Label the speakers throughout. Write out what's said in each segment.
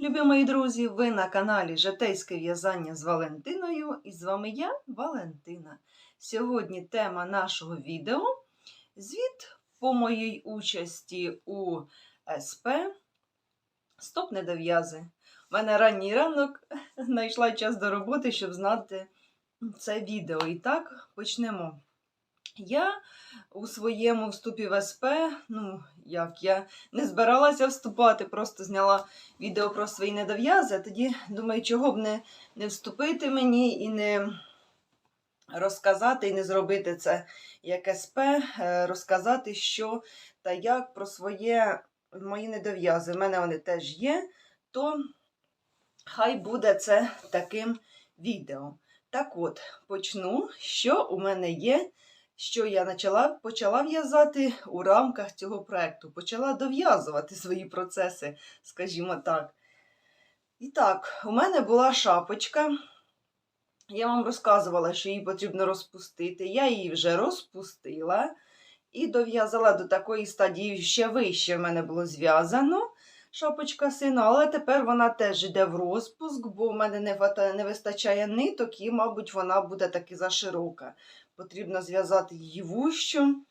Speaker 1: Любі мої друзі, ви на каналі Житейське в'язання з Валентиною і з вами я, Валентина. Сьогодні тема нашого відео звіт по моїй участі у СП Стоп не дов'язи. У мене ранній ранок знайшла час до роботи, щоб знати це відео. І так, почнемо. Я у своєму вступі в СП, ну, як я не збиралася вступати, просто зняла відео про свої недов'язи, тоді думаю, чого б не, не вступити мені і не розказати, і не зробити це як СП, е, розказати, що та як про своє, мої недов'язи. В мене вони теж є, то хай буде це таким відео. Так от, почну, що у мене є що я почала, почала в'язати у рамках цього проєкту, почала дов'язувати свої процеси, скажімо так. І так, у мене була шапочка. Я вам розказувала, що її потрібно розпустити. Я її вже розпустила і дов'язала до такої стадії ще вище в мене було зв'язано шапочка сина, але тепер вона теж йде в розпуск, бо в мене не, не вистачає ниток, і, мабуть, вона буде таки заширока. Потрібно зв'язати її вущу.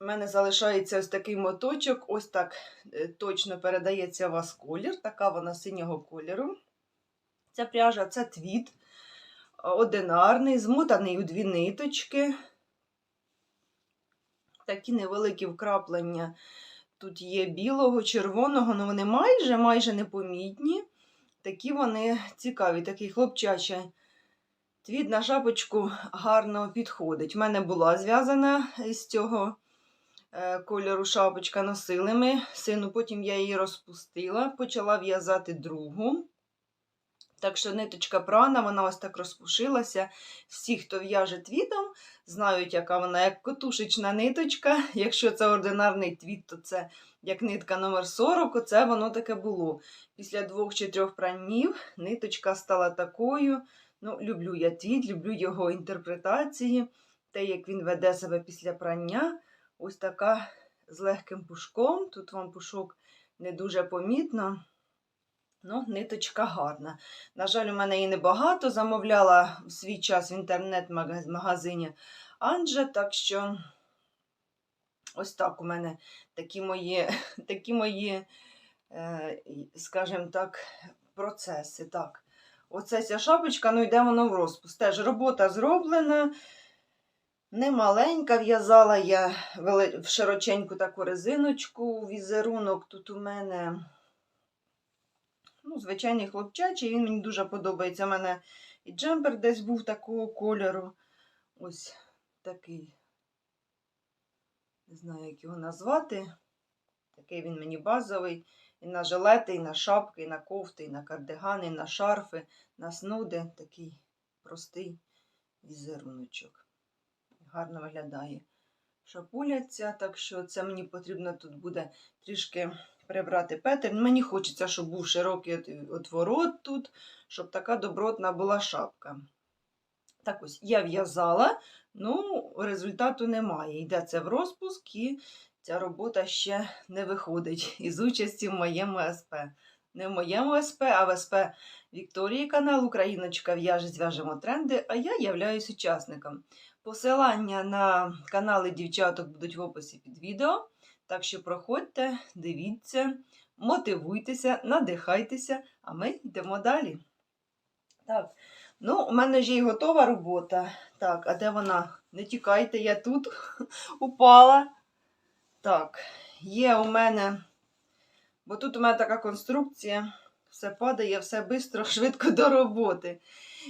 Speaker 1: У мене залишається ось такий моточок, ось так е, точно передається у вас колір, така вона синього кольору. Ця пряжа це твіт одинарний, змотаний у дві ниточки. Такі невеликі вкраплення. Тут є білого, червоного, але вони майже майже непомітні. Такі вони цікаві, такий хлопчачий. Твіт на шапочку гарно підходить. У мене була зв'язана з цього е, кольору шапочка носилими. Сину, потім я її розпустила, почала в'язати другу. Так що ниточка прана, вона ось так розпушилася. Всі, хто в'яже твітом, знають, яка вона як котушечна ниточка. Якщо це ординарний твіт, то це як нитка номер 40 оце воно таке було. Після двох чи трьох пранів ниточка стала такою. Ну, Люблю я твіт, люблю його інтерпретації, те, як він веде себе після прання. Ось така з легким пушком. Тут вам пушок не дуже помітно. Ну, ниточка гарна. На жаль, у мене її небагато. Замовляла в свій час в інтернет-магазині Анджа, так що ось так у мене такі мої, такі мої е, скажімо так, процеси. Так. Оце ця шапочка, ну йде воно в розпуск. Теж робота зроблена. Немаленька в'язала я в широченьку таку резиночку, візерунок тут у мене ну, звичайний хлопчачий, він мені дуже подобається. У мене і джемпер десь був такого кольору. Ось такий, не знаю, як його назвати. Такий він мені базовий. І на жилети, і на шапки, і на кофти, і на кардигани, і на шарфи, на снуди. Такий простий візеруночок. Гарно виглядає. Шапуляться, так що це мені потрібно тут буде трішки прибрати петель. Мені хочеться, щоб був широкий отворот тут, щоб така добротна була шапка. Так ось, я в'язала, ну, результату немає. Йде це в розпуск, і ця робота ще не виходить із участі в моєму СП. Не в моєму СП, а в СП Вікторії канал Україночка в'яже зв'яжемо тренди, а я являюсь учасником. Посилання на канали дівчаток будуть в описі під відео. Так що проходьте, дивіться, мотивуйтеся, надихайтеся, а ми йдемо далі. Так, ну, у мене вже і готова робота. Так, а де вона? Не тікайте, я тут упала. Так, є у мене, бо тут у мене така конструкція, все падає, все швидко, швидко до роботи.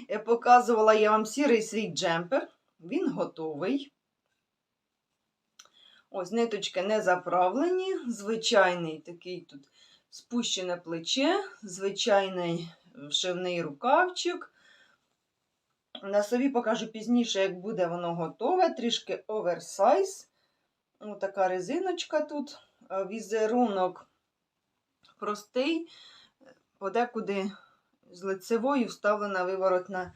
Speaker 1: Я показувала я вам сірий свій джемпер, він готовий. Ось ниточки не заправлені, звичайний такий тут спущене плече, звичайний вшивний рукавчик. На собі покажу пізніше, як буде воно готове, трішки оверсайз. Ось така резиночка тут, візерунок простий, подекуди з лицевою вставлена виворотна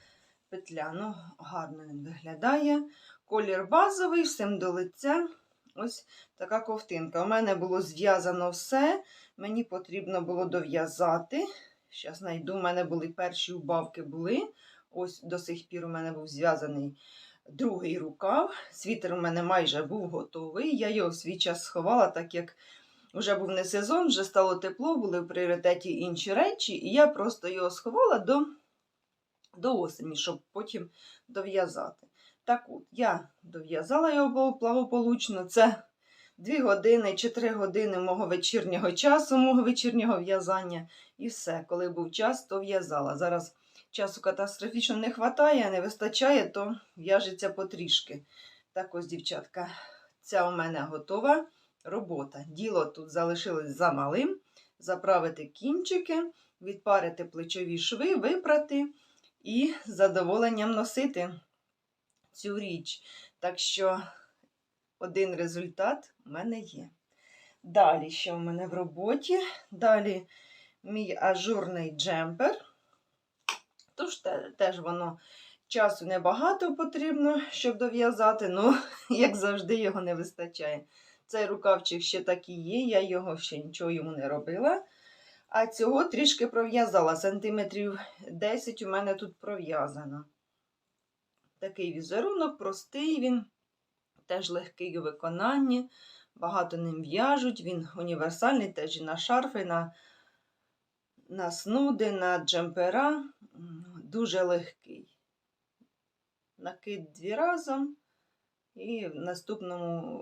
Speaker 1: петля. Ну, гарно він виглядає. Колір базовий, всім до лиця. Ось така ковтинка. У мене було зв'язано все. Мені потрібно було дов'язати. Зараз знайду, у мене були перші убавки були. Ось до сих пір у мене був зв'язаний другий рукав. Світер у мене майже був готовий. Я його свій час сховала, так як вже був не сезон, вже стало тепло, були в пріоритеті інші речі, і я просто його сховала до, до осені, щоб потім дов'язати. Так от, я дов'язала його благополучно. Це 2 години чи 3 години мого вечірнього часу, мого вечірнього в'язання. І все, коли був час, то в'язала. Зараз часу катастрофічно не вистачає, не вистачає, то в'яжеться потрішки. Так ось, дівчатка, ця у мене готова робота. Діло тут залишилось за малим. Заправити кінчики, відпарити плечові шви, випрати і з задоволенням носити цю річ. Так що один результат в мене є. Далі, що в мене в роботі? Далі мій ажурний джемпер. Тож теж воно часу небагато потрібно, щоб дов'язати, ну, як завжди, його не вистачає. Цей рукавчик ще такий є, я його ще нічого йому не робила. А цього трішки пров'язала. Сантиметрів 10 у мене тут пров'язано. Такий візерунок, простий він, теж легкий у виконанні. Багато ним в'яжуть. Він універсальний, теж і на шарфи, на, на снуди, на джемпера. Дуже легкий. Накид дві разом. І в наступному,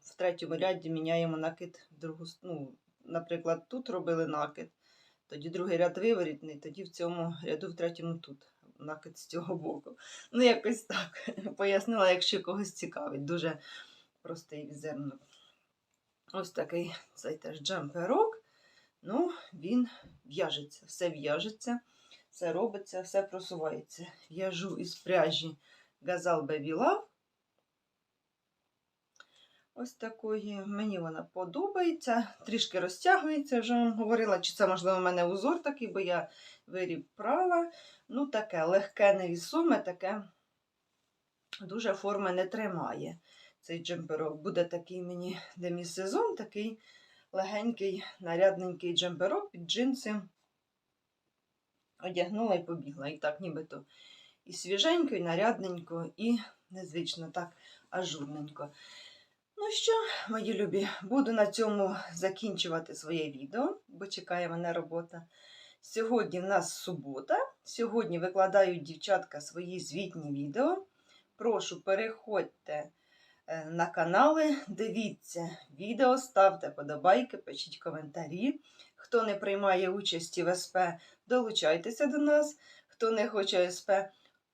Speaker 1: в третьому ряді міняємо накид в другу. Ну, наприклад, тут робили накид, тоді другий ряд виворітний, тоді в цьому ряду, в третьому тут накид з цього боку. Ну, якось так. Пояснила, якщо когось цікавить. Дуже простий візерунок. Ось такий цей теж джемперок. Ну, він в'яжеться, все в'яжеться, все робиться, все просувається. В'яжу із пряжі Gazal Baby Love. Ось такої. Мені вона подобається. Трішки розтягується, вже вам говорила, чи це, можливо, у мене узор такий, бо я виріб права. Ну, таке легке, невісоме, таке дуже форми не тримає. Цей джемперок буде такий мені демісезон, такий легенький, нарядненький джемперок під джинси. Одягнула і побігла. І так, нібито і свіженько, і нарядненько, і незвично так ажурненько. Ну що, мої любі, буду на цьому закінчувати своє відео, бо чекає мене робота. Сьогодні в нас субота. Сьогодні викладають дівчатка свої звітні відео. Прошу, переходьте е, на канали, дивіться відео, ставте подобайки, пишіть коментарі. Хто не приймає участі в СП, долучайтеся до нас. Хто не хоче СП,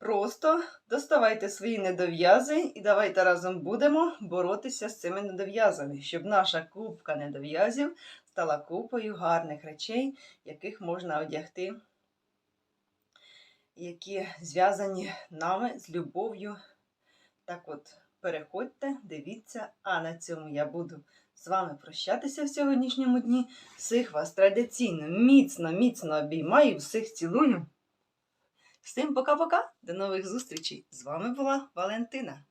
Speaker 1: просто доставайте свої недов'язи і давайте разом будемо боротися з цими недов'язами, щоб наша кубка недов'язів стала купою гарних речей, яких можна одягти, які зв'язані нами з любов'ю. Так от, переходьте, дивіться, а на цьому я буду з вами прощатися в сьогоднішньому дні. Всіх вас традиційно, міцно, міцно обіймаю, всіх цілую. Всім пока-пока, до нових зустрічей! З вами була Валентина.